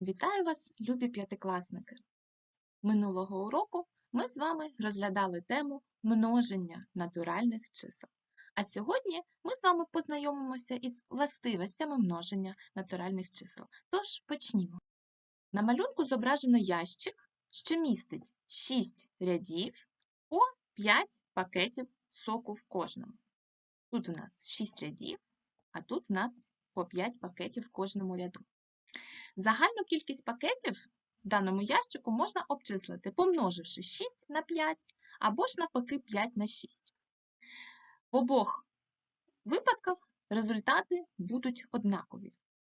Вітаю вас, любі п'ятикласники! Минулого уроку ми з вами розглядали тему множення натуральних чисел. А сьогодні ми з вами познайомимося із властивостями множення натуральних чисел. Тож почнімо. На малюнку зображено ящик, що містить 6 рядів по 5 пакетів соку в кожному. Тут у нас 6 рядів, а тут у нас по 5 пакетів в кожному ряду. Загальну кількість пакетів в даному ящику можна обчислити, помноживши 6 на 5 або ж навпаки 5 на 6. В обох випадках результати будуть однакові,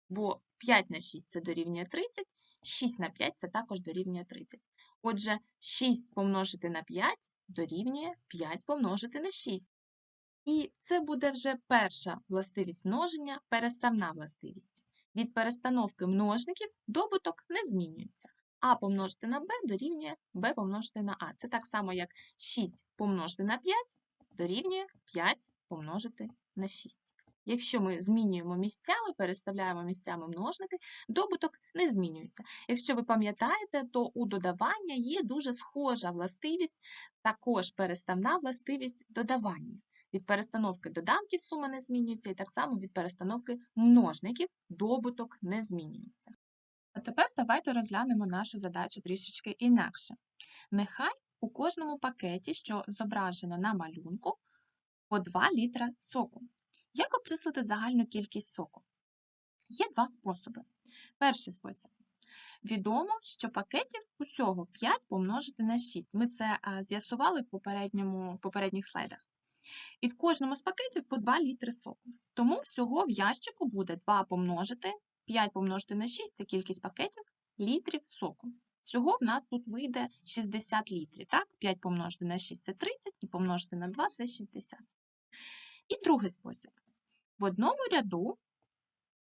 бо 5 на 6 це дорівнює 30, 6 на 5 це також дорівнює 30. Отже, 6 помножити на 5 дорівнює 5 помножити на 6. І це буде вже перша властивість множення, переставна властивість. Від перестановки множників добуток не змінюється. А помножити на b дорівнює b помножити на а. Це так само, як 6 помножити на 5 дорівнює 5 помножити на 6. Якщо ми змінюємо місцями, переставляємо місцями множники, добуток не змінюється. Якщо ви пам'ятаєте, то у додавання є дуже схожа властивість, також переставна властивість додавання. Від перестановки доданків сума не змінюється, і так само від перестановки множників добуток не змінюється. А тепер давайте розглянемо нашу задачу трішечки інакше. Нехай у кожному пакеті, що зображено на малюнку, по 2 літра соку. Як обчислити загальну кількість соку? Є два способи. Перший спосіб. Відомо, що пакетів усього 5 помножити на 6. Ми це з'ясували в попередніх слайдах. І в кожному з пакетів по 2 літри соку. Тому всього в ящику буде 2 помножити, 5 помножити на 6 це кількість пакетів літрів соку. Всього в нас тут вийде 60 літрів. Так? 5 помножити на 6 це 30, і помножити на 2 це 60. І другий спосіб. В одному ряду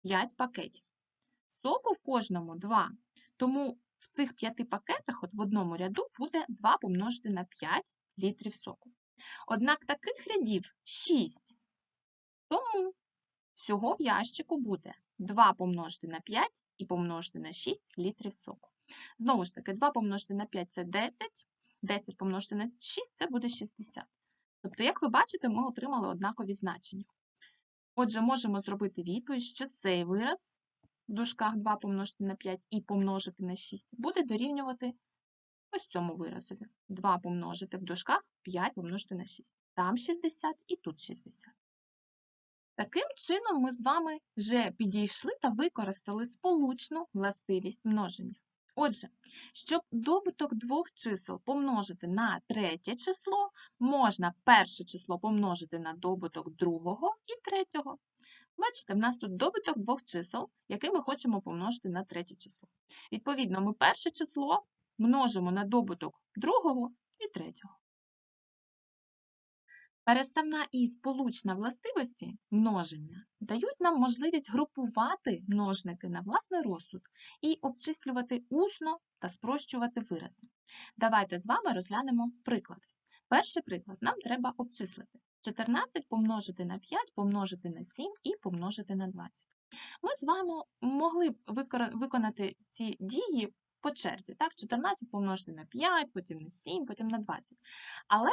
5 пакетів. Соку в кожному 2. Тому в цих 5 пакетах от в одному ряду буде 2 помножити на 5 літрів соку. Однак таких рядів 6. Тому всього в ящику буде 2 помножити на 5 і помножити на 6 літрів соку. Знову ж таки, 2 помножити на 5 це 10, 10 помножити на 6 це буде 60. Тобто, як ви бачите, ми отримали однакові значення. Отже, можемо зробити відповідь, що цей вираз в дужках 2 помножити на 5 і помножити на 6 буде дорівнювати ось цьому виразові. 2 помножити в дужках 5 помножити на 6. Там 60 і тут 60. Таким чином, ми з вами вже підійшли та використали сполучну властивість множення. Отже, щоб добуток двох чисел помножити на третє число, можна перше число помножити на добуток другого і третього. Бачите, в нас тут добуток двох чисел, який ми хочемо помножити на третє число. Відповідно, ми перше число множимо на добуток другого і третього. Переставна і сполучна властивості множення дають нам можливість групувати множники на власний розсуд і обчислювати усно та спрощувати вирази. Давайте з вами розглянемо приклади. Перший приклад нам треба обчислити 14 помножити на 5, помножити на 7 і помножити на 20. Ми з вами могли б виконати ці дії по черзі. Так? 14 помножити на 5, потім на 7, потім на 20. Але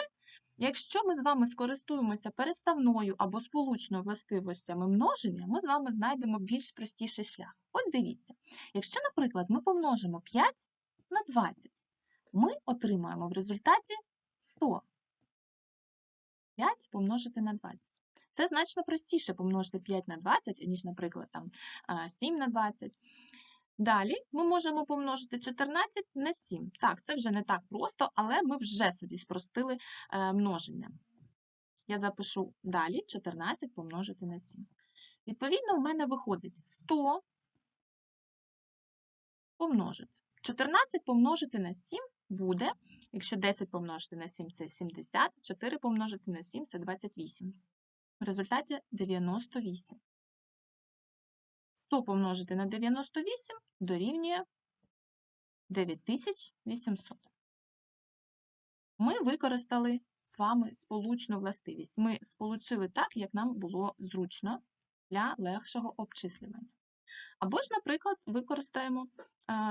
якщо ми з вами скористуємося переставною або сполучною властивостями множення, ми з вами знайдемо більш простіший шлях. От дивіться, якщо, наприклад, ми помножимо 5 на 20, ми отримаємо в результаті 100. 5 помножити на 20. Це значно простіше помножити 5 на 20, ніж, наприклад, там, 7 на 20. Далі ми можемо помножити 14 на 7. Так, це вже не так просто, але ми вже собі спростили е, множення. Я запишу далі 14 помножити на 7. Відповідно, у мене виходить 100 помножити. 14 помножити на 7 буде, якщо 10 помножити на 7 це 70, 4 помножити на 7 це 28. В результаті 98. 100 помножити на 98 дорівнює 9800. Ми використали з вами сполучну властивість. Ми сполучили так, як нам було зручно для легшого обчислювання. Або ж, наприклад, використаємо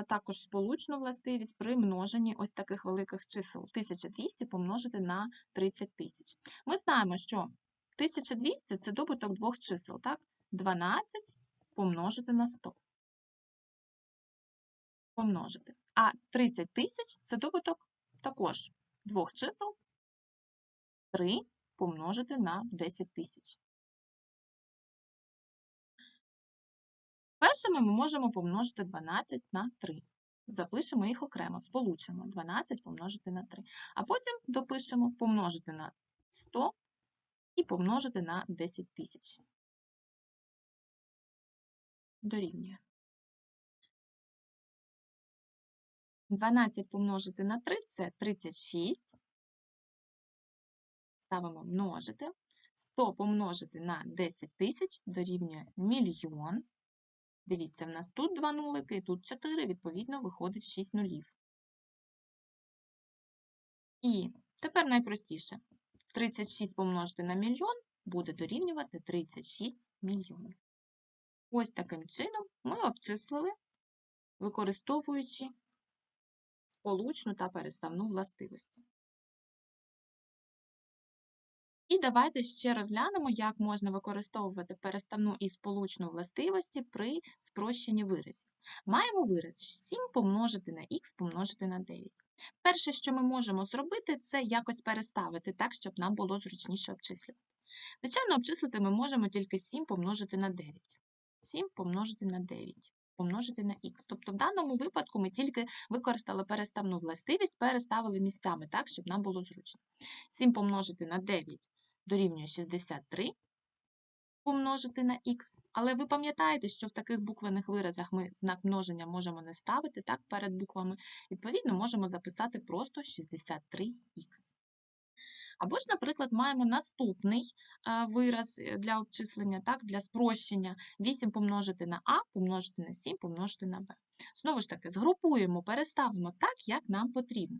також сполучну властивість при множенні ось таких великих чисел. 1200 помножити на 30 тисяч. Ми знаємо, що 1200 – це добуток двох чисел, так? 12 помножити на 100. Помножити. А 30 тисяч – це добуток також двох чисел 3 помножити на 10 тисяч. Першими ми можемо помножити 12 на 3. Запишемо їх окремо, сполучимо 12 помножити на 3. А потім допишемо помножити на 100 і помножити на 10 тисяч. Дорівнює. 12 помножити на 3 це 36. Ставимо множити. 100 помножити на 10 тисяч дорівнює мільйон. Дивіться, в нас тут 2 нулики, і тут 4, відповідно, виходить 6 нулів. І тепер найпростіше. 36 помножити на мільйон буде дорівнювати 36 мільйонів. Ось таким чином ми обчислили, використовуючи сполучну та переставну властивості. І давайте ще розглянемо, як можна використовувати переставну і сполучну властивості при спрощенні виразів. Маємо вираз 7 помножити на х помножити на 9. Перше, що ми можемо зробити, це якось переставити так, щоб нам було зручніше обчислювати. Звичайно, обчислити ми можемо тільки 7 помножити на 9. 7 помножити на 9. Помножити на х. Тобто в даному випадку ми тільки використали переставну властивість, переставили місцями так, щоб нам було зручно. 7 помножити на 9 дорівнює 63 помножити на х. Але ви пам'ятаєте, що в таких буквених виразах ми знак множення можемо не ставити так, перед буквами. Відповідно, можемо записати просто 63х. Або ж, наприклад, маємо наступний вираз е, для обчислення, так, для спрощення 8 помножити на а, помножити на 7, помножити на b. Знову ж таки, згрупуємо, переставимо так, як нам потрібно.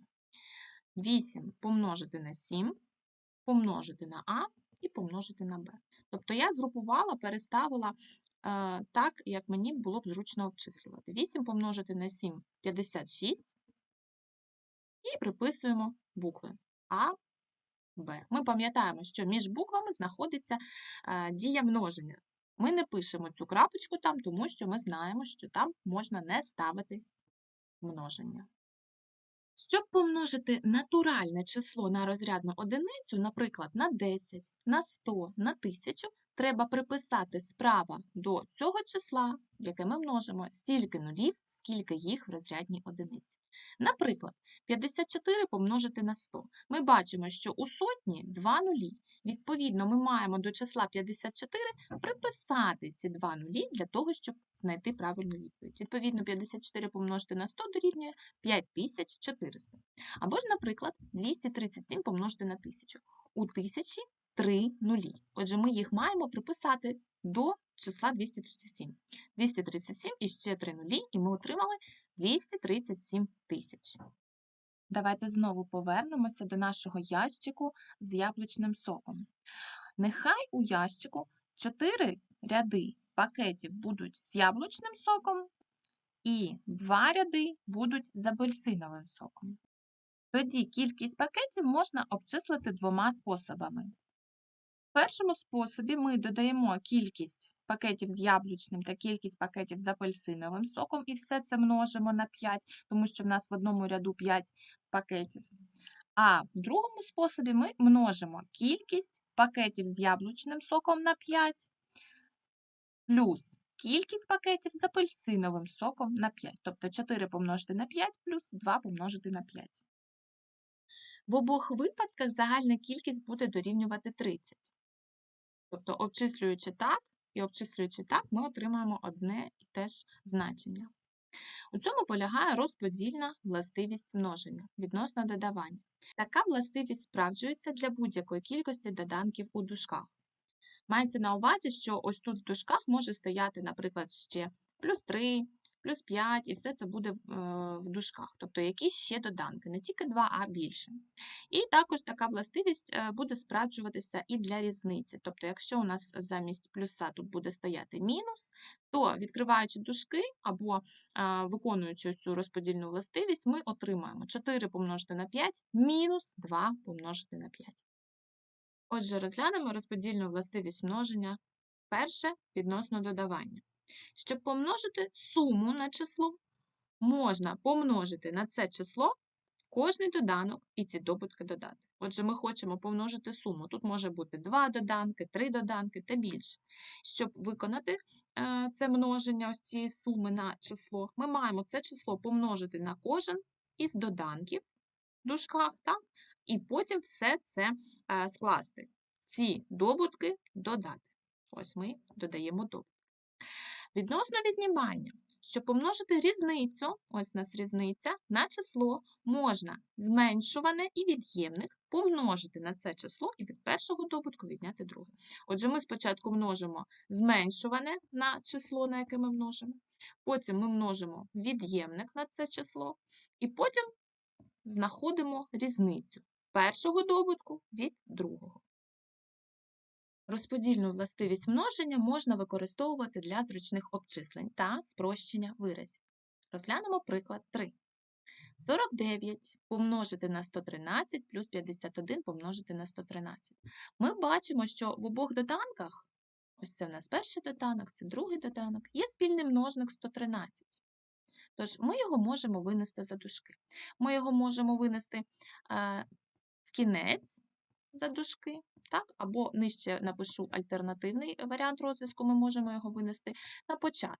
8 помножити на 7 помножити на А і помножити на Б. Тобто я згрупувала, переставила е, так, як мені було б зручно обчислювати. 8 помножити на 7 56. І приписуємо букви А, Б. Ми пам'ятаємо, що між буквами знаходиться дія множення. Ми не пишемо цю крапочку там, тому що ми знаємо, що там можна не ставити множення. Щоб помножити натуральне число на розрядну одиницю, наприклад, на 10, на 100, на 1000, треба приписати справа до цього числа, яке ми множимо, стільки нулів, скільки їх в розрядній одиниці. Наприклад, 54 помножити на 100. Ми бачимо, що у сотні 2 нулі. Відповідно, ми маємо до числа 54 приписати ці два нулі для того, щоб знайти правильну відповідь. Відповідно, 54 помножити на 100 дорівнює 5400. Або ж, наприклад, 237 помножити на 1000. У 1000 3 нулі. Отже, ми їх маємо приписати до числа 237. 237 і ще 3 нулі, і ми отримали 237 тисяч. Давайте знову повернемося до нашого ящику з яблучним соком. Нехай у ящику 4 ряди пакетів будуть з яблучним соком, і 2 ряди будуть з апельсиновим соком. Тоді кількість пакетів можна обчислити двома способами. В першому способі ми додаємо кількість пакетів з яблучним та кількість пакетів з апельсиновим соком, і все це множимо на 5, тому що в нас в одному ряду 5 пакетів. А в другому способі ми множимо кількість пакетів з яблучним соком на 5, плюс кількість пакетів з апельсиновим соком на 5. Тобто 4 помножити на 5 плюс 2 помножити на 5. В обох випадках загальна кількість буде дорівнювати 30. Тобто, обчислюючи так і обчислюючи так, ми отримаємо одне і те ж значення. У цьому полягає розподільна властивість множення відносно додавання. Така властивість справджується для будь-якої кількості доданків у дужках. Мається на увазі, що ось тут в дужках може стояти, наприклад, ще плюс 3, плюс 5, і все це буде в, е, дужках. Тобто якісь ще доданки, не тільки 2, а більше. І також така властивість е, буде справджуватися і для різниці. Тобто, якщо у нас замість плюса тут буде стояти мінус, то відкриваючи дужки або е, виконуючи цю розподільну властивість, ми отримаємо 4 помножити на 5 мінус 2 помножити на 5. Отже, розглянемо розподільну властивість множення. Перше відносно додавання. Щоб помножити суму на число, можна помножити на це число кожний доданок і ці добутки додати. Отже, ми хочемо помножити суму. Тут може бути 2 доданки, 3 доданки та більше. Щоб виконати е, це множення ось цієї суми на число, ми маємо це число помножити на кожен із доданків в дужках, так? і потім все це е, скласти. Ці добутки додати. Ось ми додаємо добутки. Відносно віднімання. Щоб помножити різницю, ось у нас різниця, на число можна зменшуване і від'ємник помножити на це число і від першого добутку відняти друге. Отже, ми спочатку множимо зменшуване на число, на яке ми множимо, потім ми множимо від'ємник на це число, і потім знаходимо різницю першого добутку від другого. Розподільну властивість множення можна використовувати для зручних обчислень та спрощення виразів. Розглянемо приклад 3. 49 помножити на 113 плюс 51 помножити на 113. Ми бачимо, що в обох доданках, ось це в нас перший доданок, це другий доданок, є спільний множник 113. Тож ми його можемо винести за дужки. Ми його можемо винести е, в кінець за дужки, так? або нижче напишу альтернативний варіант розв'язку, ми можемо його винести на початок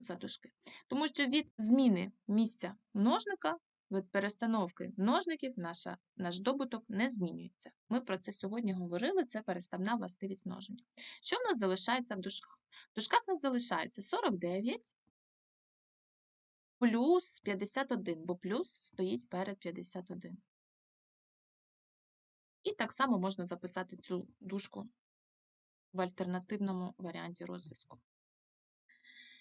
за дужки. Тому що від зміни місця множника, від перестановки множників наша, наш добуток не змінюється. Ми про це сьогодні говорили, це переставна властивість множення. Що в нас залишається в дужках? В дужках в нас залишається 49 плюс 51, бо плюс стоїть перед 51. І так само можна записати цю дужку в альтернативному варіанті розв'язку.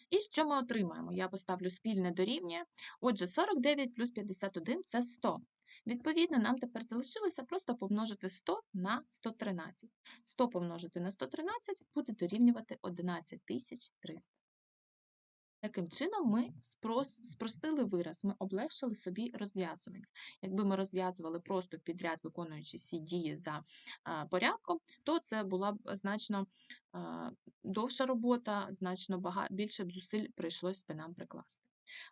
І що ми отримаємо? Я поставлю спільне дорівнює. Отже, 49 плюс 51 це 100. Відповідно, нам тепер залишилося просто помножити 100 на 113. 100 помножити на 113 буде дорівнювати 11300. Таким чином, ми спростили вираз, ми облегшили собі розв'язування. Якби ми розв'язували просто підряд, виконуючи всі дії за порядком, то це була б значно довша робота, значно більше б зусиль прийшлось би нам прикласти.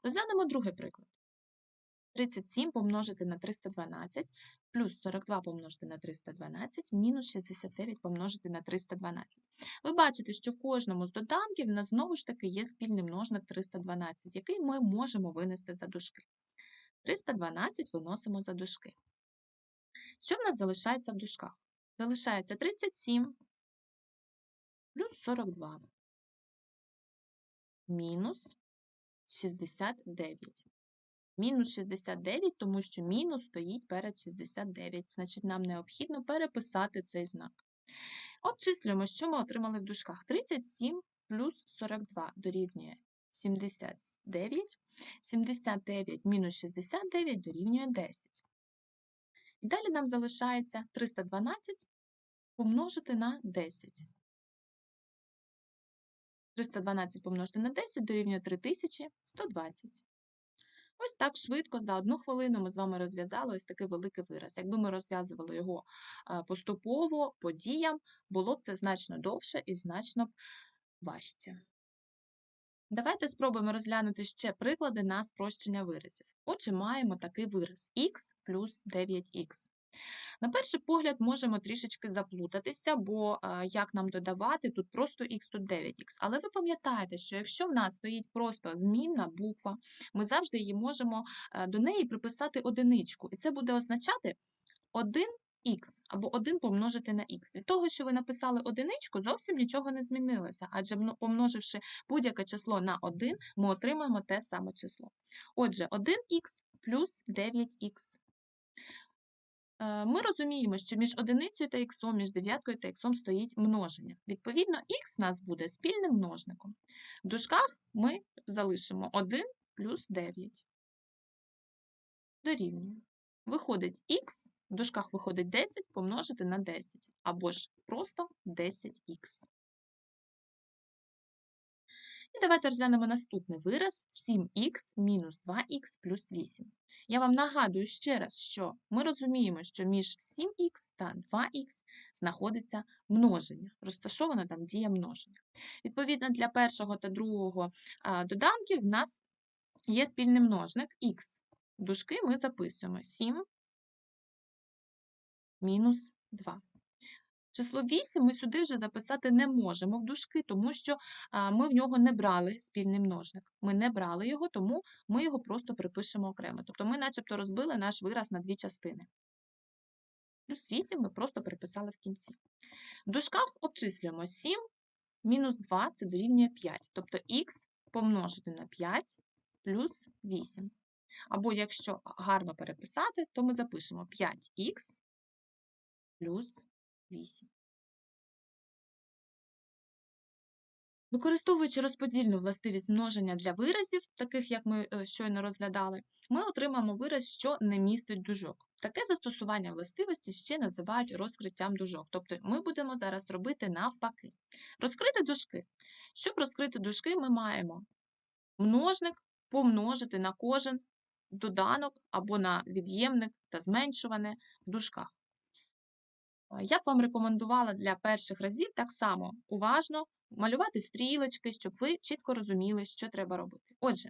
Розглянемо другий приклад. 37 помножити на 312 плюс 42 помножити на 312 мінус 69 помножити на 312. Ви бачите, що в кожному з доданків в нас знову ж таки є спільний множник 312, який ми можемо винести за дужки. 312 виносимо за дужки. Що в нас залишається в дужках? Залишається 37 плюс 42 мінус 69. Мінус 69, тому що мінус стоїть перед 69, значить, нам необхідно переписати цей знак. Обчислюємо, що ми отримали в дужках. 37 плюс 42 дорівнює 79, 79 мінус 69 дорівнює 10. І далі нам залишається 312 помножити на 10. 312 помножити на 10 дорівнює 3120. Ось так швидко, за одну хвилину ми з вами розв'язали ось такий великий вираз. Якби ми розв'язували його поступово по діям, було б це значно довше і значно важче. Давайте спробуємо розглянути ще приклади на спрощення виразів. Отже, маємо такий вираз х плюс 9х. На перший погляд, можемо трішечки заплутатися, бо як нам додавати, тут просто х, тут 9х. Але ви пам'ятаєте, що якщо в нас стоїть просто змінна буква, ми завжди її можемо до неї приписати одиничку. І це буде означати 1 х або 1 помножити на х. Від того, що ви написали одиничку, зовсім нічого не змінилося, адже помноживши будь-яке число на 1, ми отримаємо те саме число. Отже, 1х плюс 9х. Е, ми розуміємо, що між одиницею та х, між дев'яткою та х стоїть множення. Відповідно, х в нас буде спільним множником. В дужках ми залишимо 1 плюс 9. Дорівнює. Виходить х, в дужках виходить 10 помножити на 10, або ж просто 10х. І давайте розглянемо наступний вираз 7х мінус 2х плюс 8. Я вам нагадую ще раз, що ми розуміємо, що між 7х та 2х знаходиться множення, розташована там дія множення. Відповідно, для першого та другого доданків в нас є спільний множник х. Дужки ми записуємо 7 мінус 2. Число 8 ми сюди вже записати не можемо в дужки, тому що ми в нього не брали спільний множник. Ми не брали його, тому ми його просто припишемо окремо. Тобто ми начебто розбили наш вираз на дві частини. Плюс 8 ми просто приписали в кінці. В дужках обчислюємо 7 мінус 2 це дорівнює 5. Тобто х помножити на 5 плюс 8. Або якщо гарно переписати, то ми запишемо 5х плюс 8. Використовуючи розподільну властивість множення для виразів, таких як ми е, щойно розглядали, ми отримаємо вираз, що не містить дужок. Таке застосування властивості ще називають розкриттям дужок. Тобто ми будемо зараз робити навпаки. Розкрити дужки. Щоб розкрити дужки, ми маємо множник помножити на кожен доданок або на від'ємник та зменшуване в дужках. Я б вам рекомендувала для перших разів так само уважно малювати стрілочки, щоб ви чітко розуміли, що треба робити. Отже,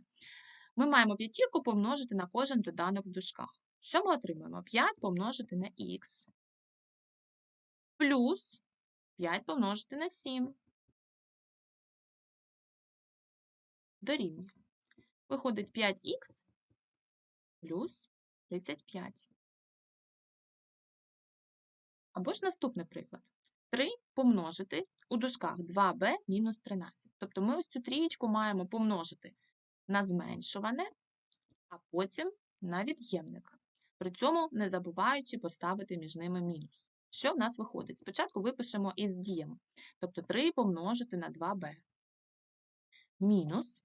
ми маємо п'ятірку помножити на кожен доданок в дужках. Що ми отримаємо? 5 помножити на х плюс 5 помножити на 7. Дорівнює. Виходить 5х плюс 35. Або ж наступний приклад. 3 помножити у дужках 2b мінус 13. Тобто ми ось цю трієчку маємо помножити на зменшуване, а потім на від'ємник. При цьому не забуваючи поставити між ними мінус. Що в нас виходить? Спочатку випишемо із діями. Тобто 3 помножити на 2b. Мінус,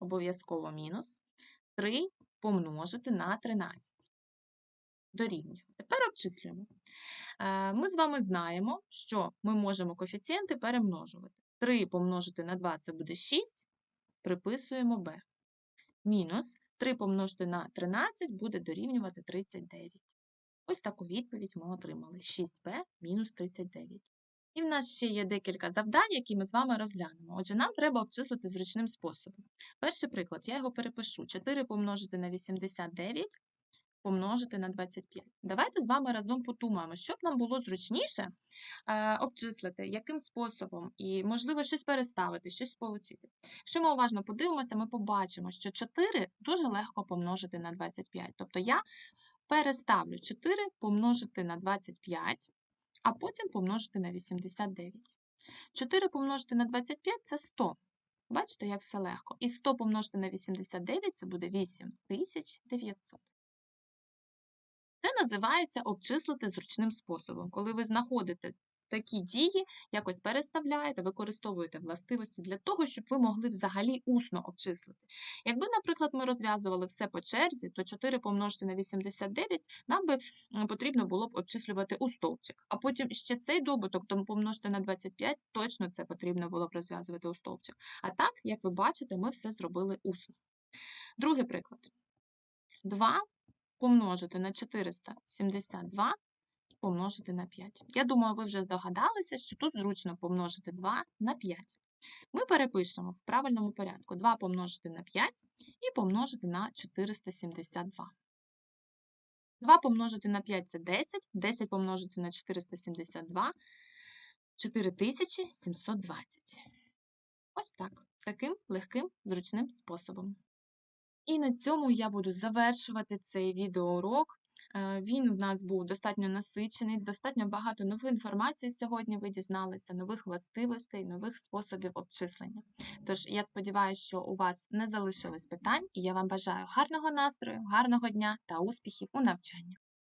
обов'язково мінус, 3 помножити на 13. Дорівнює. Тепер обчислюємо. Е, ми з вами знаємо, що ми можемо коефіцієнти перемножувати. 3 помножити на 2 це буде 6, приписуємо b. Мінус 3 помножити на 13 буде дорівнювати 39. Ось таку відповідь ми отримали: 6b мінус 39. І в нас ще є декілька завдань, які ми з вами розглянемо. Отже, нам треба обчислити зручним способом. Перший приклад, я його перепишу: 4 помножити на 89 помножити на 25. Давайте з вами разом подумаємо, щоб нам було зручніше е, обчислити, яким способом, і, можливо, щось переставити, щось сполучити. Якщо ми уважно подивимося, ми побачимо, що 4 дуже легко помножити на 25. Тобто я переставлю 4 помножити на 25, а потім помножити на 89. 4 помножити на 25 це 100. Бачите, як все легко. І 100 помножити на 89 це буде 8900. Це називається обчислити зручним способом, коли ви знаходите такі дії, якось переставляєте, використовуєте властивості для того, щоб ви могли взагалі усно обчислити. Якби, наприклад, ми розв'язували все по черзі, то 4 помножити на 89 нам би потрібно було б обчислювати у стовпчик. А потім ще цей добуток, тому помножити на 25, точно це потрібно було б розв'язувати у стовпчик. А так, як ви бачите, ми все зробили усно. Другий приклад. 2 помножити на 472 і помножити на 5. Я думаю, ви вже здогадалися, що тут зручно помножити 2 на 5. Ми перепишемо в правильному порядку 2 помножити на 5 і помножити на 472. 2 помножити на 5 це 10, 10 помножити на 472 4720. Ось так, таким легким, зручним способом. І на цьому я буду завершувати цей відеоурок. Е, він в нас був достатньо насичений, достатньо багато нової інформації сьогодні ви дізналися, нових властивостей, нових способів обчислення. Тож я сподіваюся, що у вас не залишилось питань, і я вам бажаю гарного настрою, гарного дня та успіхів у навчанні.